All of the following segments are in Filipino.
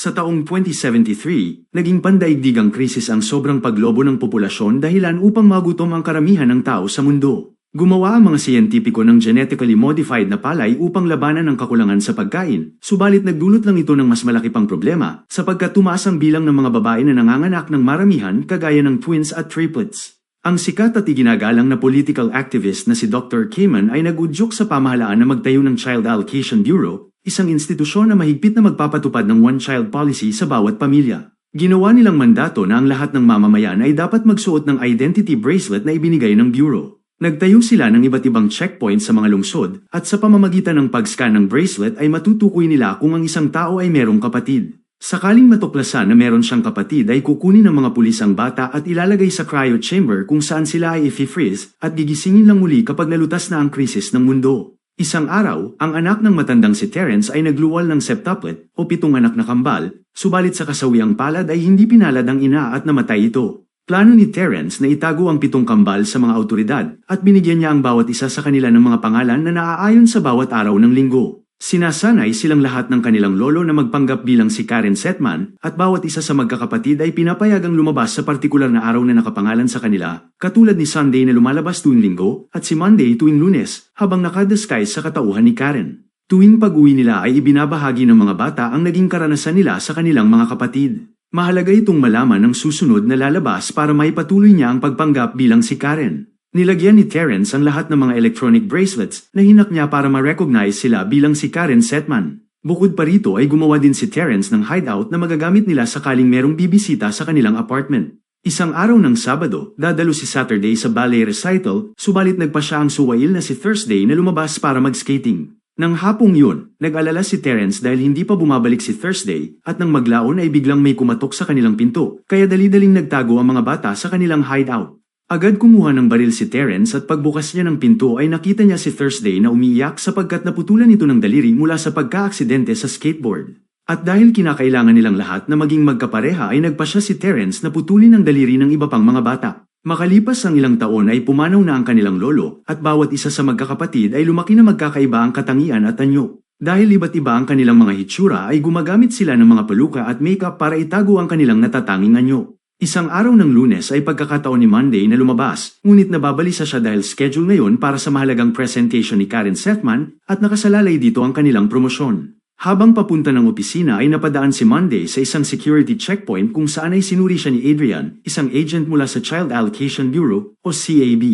Sa taong 2073, naging pandaigdigang krisis ang sobrang paglobo ng populasyon dahilan upang magutom ang karamihan ng tao sa mundo. Gumawa ang mga siyentipiko ng genetically modified na palay upang labanan ang kakulangan sa pagkain, subalit nagdulot lang ito ng mas malaki pang problema sapagkat tumaas ang bilang ng mga babae na nanganganak ng maramihan kagaya ng twins at triplets. Ang sikat at iginagalang na political activist na si Dr. Kamen ay nagudyok sa pamahalaan na magtayo ng Child Allocation Bureau, isang institusyon na mahigpit na magpapatupad ng one-child policy sa bawat pamilya. Ginawa nilang mandato na ang lahat ng mamamayan ay dapat magsuot ng identity bracelet na ibinigay ng Bureau. Nagtayo sila ng iba't ibang checkpoint sa mga lungsod at sa pamamagitan ng pag-scan ng bracelet ay matutukoy nila kung ang isang tao ay merong kapatid. Sakaling matuklasan na meron siyang kapatid ay kukunin ng mga pulis ang bata at ilalagay sa cryo chamber kung saan sila ay i-freeze at gigisingin lang muli kapag nalutas na ang krisis ng mundo. Isang araw, ang anak ng matandang si Terence ay nagluwal ng septuplet o pitong anak na kambal, subalit sa kasawiang palad ay hindi pinalad ang ina at namatay ito. Plano ni Terence na itago ang pitong kambal sa mga autoridad at binigyan niya ang bawat isa sa kanila ng mga pangalan na naaayon sa bawat araw ng linggo. Sinasanay silang lahat ng kanilang lolo na magpanggap bilang si Karen Setman at bawat isa sa magkakapatid ay pinapayagang lumabas sa partikular na araw na nakapangalan sa kanila, katulad ni Sunday na lumalabas tuwing linggo at si Monday tuwing lunes habang nakadisguise sa katauhan ni Karen. Tuwing pag-uwi nila ay ibinabahagi ng mga bata ang naging karanasan nila sa kanilang mga kapatid. Mahalaga itong malaman ng susunod na lalabas para maipatuloy niya ang pagpanggap bilang si Karen. Nilagyan ni Terence ang lahat ng mga electronic bracelets na hinak niya para ma-recognize sila bilang si Karen Setman. Bukod pa rito ay gumawa din si Terence ng hideout na magagamit nila sakaling merong bibisita sa kanilang apartment. Isang araw ng Sabado, dadalo si Saturday sa ballet recital, subalit nagpa siya ang suwail na si Thursday na lumabas para mag-skating. Nang hapong yun, nag-alala si Terence dahil hindi pa bumabalik si Thursday at nang maglaon ay biglang may kumatok sa kanilang pinto, kaya dali-daling nagtago ang mga bata sa kanilang hideout. Agad kumuha ng baril si Terence at pagbukas niya ng pinto ay nakita niya si Thursday na umiiyak sapagkat naputulan ito ng daliri mula sa pagkaaksidente sa skateboard. At dahil kinakailangan nilang lahat na maging magkapareha ay nagpa siya si Terence na putulin ang daliri ng iba pang mga bata. Makalipas ang ilang taon ay pumanaw na ang kanilang lolo at bawat isa sa magkakapatid ay lumaki na magkakaiba ang katangian at anyo. Dahil iba't iba ang kanilang mga hitsura ay gumagamit sila ng mga peluka at makeup para itago ang kanilang natatanging anyo. Isang araw ng lunes ay pagkakataon ni Monday na lumabas, ngunit nababalisa siya dahil schedule ngayon para sa mahalagang presentation ni Karen Setman at nakasalalay dito ang kanilang promosyon. Habang papunta ng opisina ay napadaan si Monday sa isang security checkpoint kung saan ay sinuri siya ni Adrian, isang agent mula sa Child Allocation Bureau o CAB.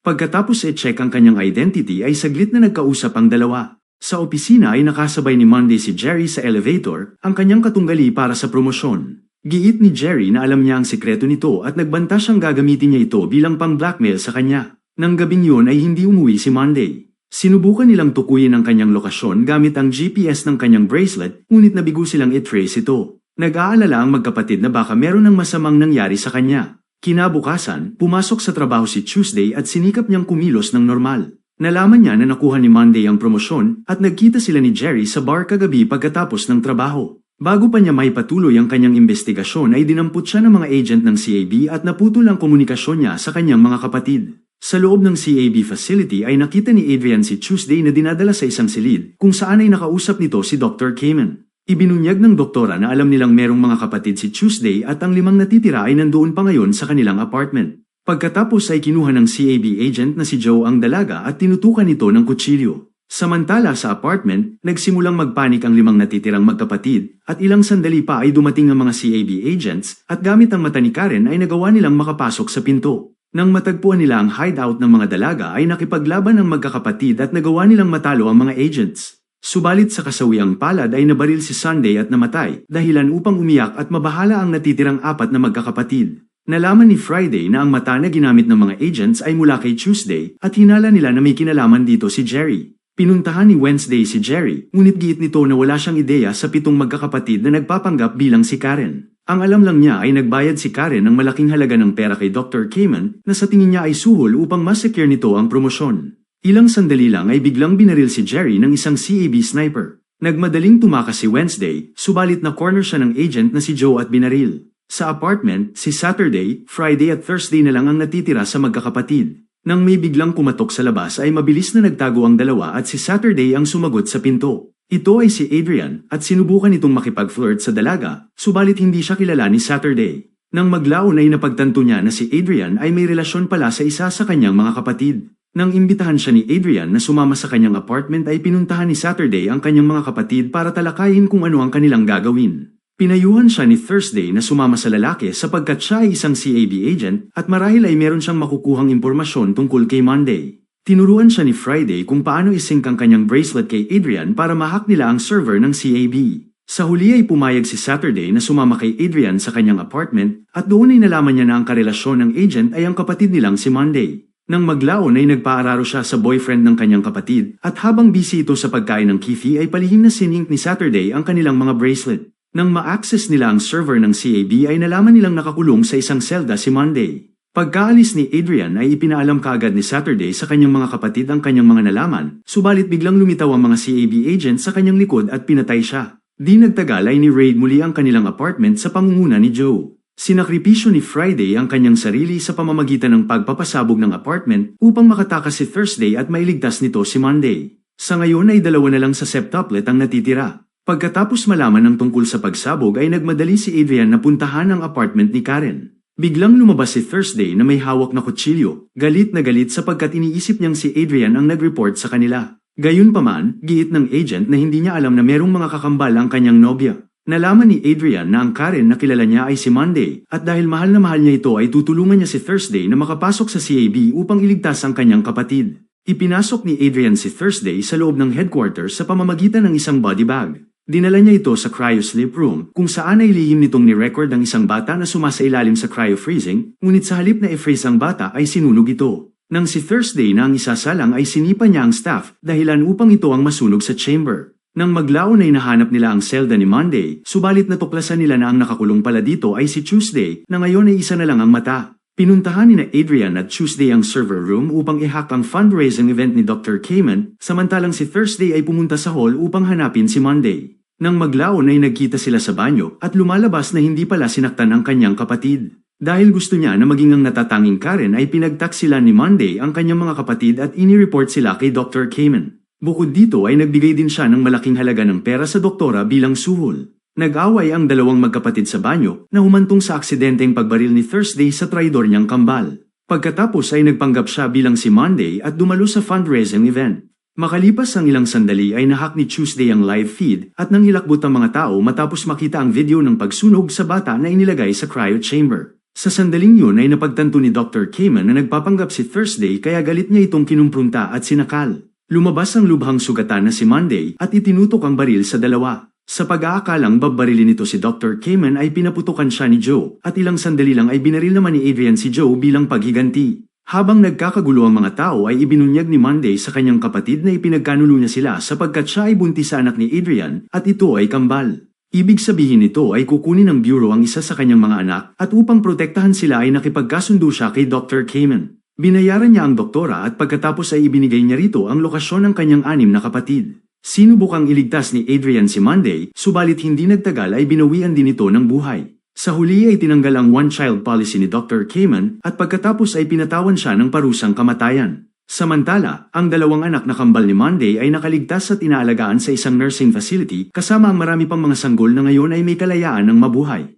Pagkatapos e-check ang kanyang identity ay saglit na nagkausap ang dalawa. Sa opisina ay nakasabay ni Monday si Jerry sa elevator, ang kanyang katunggali para sa promosyon. Giit ni Jerry na alam niya ang sikreto nito at nagbanta siyang gagamitin niya ito bilang pang-blackmail sa kanya. Nang gabing yun ay hindi umuwi si Monday. Sinubukan nilang tukuyin ang kanyang lokasyon gamit ang GPS ng kanyang bracelet, ngunit nabigo silang i-trace ito. Nag-aalala ang magkapatid na baka meron ng masamang nangyari sa kanya. Kinabukasan, pumasok sa trabaho si Tuesday at sinikap niyang kumilos ng normal. Nalaman niya na nakuha ni Monday ang promosyon at nagkita sila ni Jerry sa bar kagabi pagkatapos ng trabaho. Bago pa niya maipatuloy ang kanyang investigasyon ay dinampot siya ng mga agent ng CAB at naputol ang komunikasyon niya sa kanyang mga kapatid. Sa loob ng CAB facility ay nakita ni Adrian si Tuesday na dinadala sa isang silid kung saan ay nakausap nito si Dr. Kamen. Ibinunyag ng doktora na alam nilang merong mga kapatid si Tuesday at ang limang natitira ay nandoon pa ngayon sa kanilang apartment. Pagkatapos ay kinuha ng CAB agent na si Joe ang dalaga at tinutukan ito ng kutsilyo. Samantala sa apartment, nagsimulang magpanik ang limang natitirang magkapatid at ilang sandali pa ay dumating ang mga CAB agents at gamit ang mata ni Karen ay nagawa nilang makapasok sa pinto. Nang matagpuan nila ang hideout ng mga dalaga ay nakipaglaban ang magkakapatid at nagawa nilang matalo ang mga agents. Subalit sa kasawiang palad ay nabaril si Sunday at namatay, dahilan upang umiyak at mabahala ang natitirang apat na magkakapatid. Nalaman ni Friday na ang mata na ginamit ng mga agents ay mula kay Tuesday at hinala nila na may kinalaman dito si Jerry. Pinuntahan ni Wednesday si Jerry, ngunit giit nito na wala siyang ideya sa pitong magkakapatid na nagpapanggap bilang si Karen. Ang alam lang niya ay nagbayad si Karen ng malaking halaga ng pera kay Dr. Kamen na sa tingin niya ay suhol upang mas secure nito ang promosyon. Ilang sandali lang ay biglang binaril si Jerry ng isang CAB sniper. Nagmadaling tumakas si Wednesday, subalit na corner siya ng agent na si Joe at binaril. Sa apartment, si Saturday, Friday at Thursday na lang ang natitira sa magkakapatid. Nang may biglang kumatok sa labas ay mabilis na nagtago ang dalawa at si Saturday ang sumagot sa pinto. Ito ay si Adrian at sinubukan itong makipag-flirt sa dalaga, subalit hindi siya kilala ni Saturday. Nang maglaon ay napagtanto niya na si Adrian ay may relasyon pala sa isa sa kanyang mga kapatid. Nang imbitahan siya ni Adrian na sumama sa kanyang apartment ay pinuntahan ni Saturday ang kanyang mga kapatid para talakayin kung ano ang kanilang gagawin. Pinayuhan siya ni Thursday na sumama sa lalaki sapagkat siya ay isang CAB agent at marahil ay meron siyang makukuhang impormasyon tungkol kay Monday. Tinuruan siya ni Friday kung paano isync ang kanyang bracelet kay Adrian para mahack nila ang server ng CAB. Sa huli ay pumayag si Saturday na sumama kay Adrian sa kanyang apartment at doon ay nalaman niya na ang karelasyon ng agent ay ang kapatid nilang si Monday. Nang maglaon ay nagpaararo siya sa boyfriend ng kanyang kapatid at habang busy ito sa pagkain ng Kifi ay palihim na sinink ni Saturday ang kanilang mga bracelet. Nang ma-access nila ang server ng CAB ay nalaman nilang nakakulong sa isang selda si Monday. Pagkaalis ni Adrian ay ipinaalam kaagad ni Saturday sa kanyang mga kapatid ang kanyang mga nalaman, subalit biglang lumitaw ang mga CAB agent sa kanyang likod at pinatay siya. Di nagtagal ay ni-raid muli ang kanilang apartment sa pangunguna ni Joe. Sinakripisyo ni Friday ang kanyang sarili sa pamamagitan ng pagpapasabog ng apartment upang makatakas si Thursday at mailigtas nito si Monday. Sa ngayon ay dalawa na lang sa septuplet ang natitira. Pagkatapos malaman ng tungkol sa pagsabog ay nagmadali si Adrian na puntahan ang apartment ni Karen. Biglang lumabas si Thursday na may hawak na kutsilyo, galit na galit sapagkat iniisip niyang si Adrian ang nag-report sa kanila. Gayunpaman, giit ng agent na hindi niya alam na merong mga kakambal ang kanyang nobya. Nalaman ni Adrian na ang Karen na kilala niya ay si Monday at dahil mahal na mahal niya ito ay tutulungan niya si Thursday na makapasok sa CAB upang iligtas ang kanyang kapatid. Ipinasok ni Adrian si Thursday sa loob ng headquarters sa pamamagitan ng isang body bag. Dinala niya ito sa cryo-sleep room kung saan ay lihim nitong ni-record ang isang bata na sumasailalim sa cryo-freezing, ngunit sa halip na i-freeze ang bata ay sinunog ito. Nang si Thursday na ang isasalang ay sinipa niya ang staff dahilan upang ito ang masunog sa chamber. Nang maglaon ay nahanap nila ang selda ni Monday, subalit natuklasan nila na ang nakakulong pala dito ay si Tuesday na ngayon ay isa na lang ang mata. Pinuntahan ni na Adrian at Tuesday ang server room upang i-hack ang fundraising event ni Dr. Cayman, samantalang si Thursday ay pumunta sa hall upang hanapin si Monday. Nang maglaon ay nagkita sila sa banyo at lumalabas na hindi pala sinaktan ang kanyang kapatid. Dahil gusto niya na maging ang natatanging Karen ay pinagtak sila ni Monday ang kanyang mga kapatid at ini-report sila kay Dr. Cayman. Bukod dito ay nagbigay din siya ng malaking halaga ng pera sa doktora bilang suhol. Nag-away ang dalawang magkapatid sa banyo na humantong sa aksidenteng pagbaril ni Thursday sa traidor niyang kambal. Pagkatapos ay nagpanggap siya bilang si Monday at dumalo sa fundraising event. Makalipas ang ilang sandali ay nahack ni Tuesday ang live feed at nang hilakbot ang mga tao matapos makita ang video ng pagsunog sa bata na inilagay sa cryo chamber. Sa sandaling yun ay napagtanto ni Dr. Cayman na nagpapanggap si Thursday kaya galit niya itong kinumprunta at sinakal. Lumabas ang lubhang sugatan na si Monday at itinutok ang baril sa dalawa. Sa pag-aakalang babarilin nito si Dr. Cayman ay pinaputukan siya ni Joe at ilang sandali lang ay binaril naman ni Adrian si Joe bilang paghiganti. Habang nagkakagulo ang mga tao ay ibinunyag ni Monday sa kanyang kapatid na ipinagkanulo niya sila sapagkat siya ay buntis sa anak ni Adrian at ito ay kambal. Ibig sabihin nito ay kukunin ng bureau ang isa sa kanyang mga anak at upang protektahan sila ay nakipagkasundo siya kay Dr. Cayman. Binayaran niya ang doktora at pagkatapos ay ibinigay niya rito ang lokasyon ng kanyang anim na kapatid. Sinubukang iligtas ni Adrian si Monday, subalit hindi nagtagal ay binawian din ito ng buhay. Sa huli ay tinanggal ang one-child policy ni Dr. Cayman at pagkatapos ay pinatawan siya ng parusang kamatayan. Samantala, ang dalawang anak na kambal ni Monday ay nakaligtas at inaalagaan sa isang nursing facility kasama ang marami pang mga sanggol na ngayon ay may kalayaan ng mabuhay.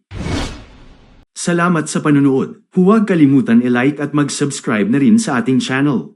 Salamat sa panunood. Huwag kalimutan i-like at mag-subscribe na rin sa ating channel.